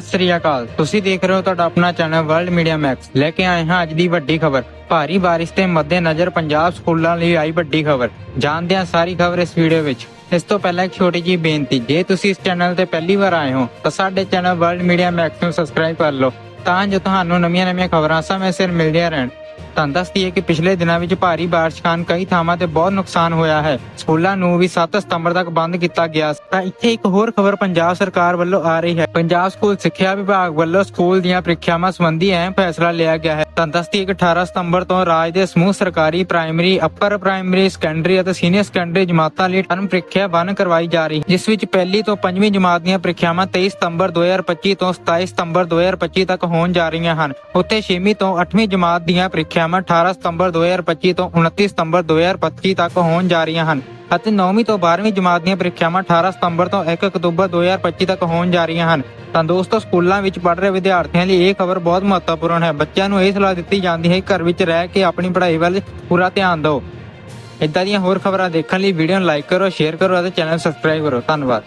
ਸਤਿ ਸ੍ਰੀ ਅਕਾਲ। ਤੁਸੀਂ ਦੇਖ ਰਹੇ ਹੋ ਤੁਹਾਡਾ ਆਪਣਾ ਚੈਨਲ ਵਰਲਡ ਮੀਡੀਆ ਮੈਕਸ। ਲੈ ਕੇ ਆਏ ਹਾਂ ਅੱਜ ਦੀ ਵੱਡੀ ਖਬਰ। ਭਾਰੀ ਬਾਰਿਸ਼ ਦੇ ਮੱਦੇਨਜ਼ਰ ਪੰਜਾਬ ਸਕੂਲਾਂ ਲਈ ਆਈ ਵੱਡੀ ਖਬਰ। ਜਾਣਦੇ ਹਾਂ ਸਾਰੀ ਖਬਰ ਇਸ ਵੀਡੀਓ ਵਿੱਚ। ਇਸ ਤੋਂ ਪਹਿਲਾਂ ਇੱਕ ਛੋਟੀ ਜਿਹੀ ਬੇਨਤੀ, ਜੇ ਤੁਸੀਂ ਇਸ ਚੈਨਲ ਤੇ ਪਹਿਲੀ ਵਾਰ ਆਏ ਹੋ, ਤਾਂ ਸਾਡੇ ਚੈਨਲ ਵਰਲਡ ਮੀਡੀਆ ਮੈਕਸ ਨੂੰ ਸਬਸਕ੍ਰਾਈਬ ਕਰ ਲਓ। ਤਾਂ ਜੋ ਤੁਹਾਨੂੰ ਨਵੀਆਂ-ਨਵੀਆਂ ਖਬਰਾਂ ਸਮੇਂ ਸਿਰ ਮਿਲਦੀਆਂ ਰਹਿਣ। ਤੁਹਾਨੂੰ ਦੱਸ ਦਈਏ ਕਿ ਪਿਛਲੇ ਦਿਨਾਂ ਵਿੱਚ ਭਾਰੀ ਬਾਰਿਸ਼ ਕਾਰਨ ਕਈ ਥਾਵਾਂ ਤੇ ਬਹੁਤ ਨੁਕਸਾਨ ਹੋਇਆ ਹੈ। ਸਕੂਲਾਂ ਨੂੰ ਵੀ 7 ਸਤੰਬਰ ਤੱਕ ਬੰਦ ਕੀਤਾ ਗਿਆ ਤਾਂ ਇੱਥੇ ਇੱਕ ਹੋਰ ਖਬਰ ਪੰਜਾਬ ਸਰਕਾਰ ਵੱਲੋਂ ਆ ਰਹੀ ਹੈ। ਪੰਜਾਬ ਸਕੂਲ ਸਿੱਖਿਆ ਵਿਭਾਗ ਵੱਲੋਂ ਸਕੂਲ ਦੀਆਂ ਪ੍ਰੀਖਿਆਵਾਂ ਸੰਬੰਧੀ ਅਹਿਮ ਫੈਸਲਾ ਲਿਆ ਗਿਆ ਹੈ। ਤੁਹਾਨੂੰ 18 ਸਤੰਬਰ ਤੋਂ ਰਾਜ ਦੇ ਸਮੂਹ ਸਰਕਾਰੀ ਪ੍ਰਾਇਮਰੀ ਅੱਪਰ ਪ੍ਰਾਇਮਰੀ ਸੈਕੰਡਰੀ ਅਤੇ ਸੀਨੀਅਰ ਸੈਕੰਡਰੀ ਜਮਾਤਾਂ ਲਈ ਟਰਮ ਪ੍ਰੀਖਿਆ ਬੰਦ ਕਰਵਾਈ ਜਾ ਰਹੀ, ਜਿਸ ਵਿੱਚ ਪਹਿਲੀ ਤੋਂ ਪੰਜਵੀਂ ਜਮਾਤ ਦੀਆਂ ਪ੍ਰੀਖਿਆਵਾਂ 23 ਸਤੰਬਰ 2025 ਤੋਂ 27 ਸਤੰਬਰ 2025 ਤੱਕ ਹੋਣ ਜਾ ਰਹੀਆਂ ਹਨ। ਉੱਥੇ 6ਵੀਂ ਤੋਂ 8ਵੀਂ ਜਮਾਤ ਦੀਆਂ ਪ੍ਰੀਖਿਆਵਾਂ 18 ਸਤੰਬਰ 2025 ਤੋਂ 29 ਸਤੰਬਰ 2025 ਤੱਕ ਹੋਣ ਜਾ ਰਹੀਆਂ ਹਨ। ਅਤੇ 9ਵੀਂ ਤੋਂ 12ਵੀਂ ਜਮਾਤ ਦੀਆਂ ਪ੍ਰੀਖਿਆਵਾਂ 18 ਸਤੰਬਰ ਤੋਂ 1 ਅਕਤੂਬਰ 2025 ਤੱਕ ਹੋਣ ਜਾ ਰਹੀਆਂ ਹਨ। ਤਾਂ ਦੋਸਤੋ ਸਕੂਲਾਂ ਵਿੱਚ ਪੜ੍ਹ ਰਹੇ ਵਿਦਿਆਰਥੀਆਂ ਲਈ ਇਹ ਖਬਰ ਬਹੁਤ ਮਹੱਤਵਪੂਰਨ ਹੈ। ਬੱਚਿਆਂ ਨੂੰ ਇਹ ਸਲਾਹ ਦਿੱਤੀ ਜਾਂਦੀ ਹੈ ਕਿ ਘਰ ਵਿੱਚ ਰਹਿ ਕੇ ਆਪਣੀ ਪੜ੍ਹਾਈ ਵੱਲ ਪੂਰਾ ਧਿਆਨ ਦਿਓ। ਇਦਾਂ ਦੀਆਂ ਹੋਰ ਖਬਰਾਂ ਦੇਖਣ ਲਈ ਵੀਡੀਓ ਨੂੰ ਲਾਈਕ ਕਰੋ, ਸ਼ੇਅਰ ਕਰੋ ਅਤੇ ਚੈਨਲ ਸਬਸਕ੍ਰਾਈਬ ਕਰੋ। ਧੰਨਵਾਦ।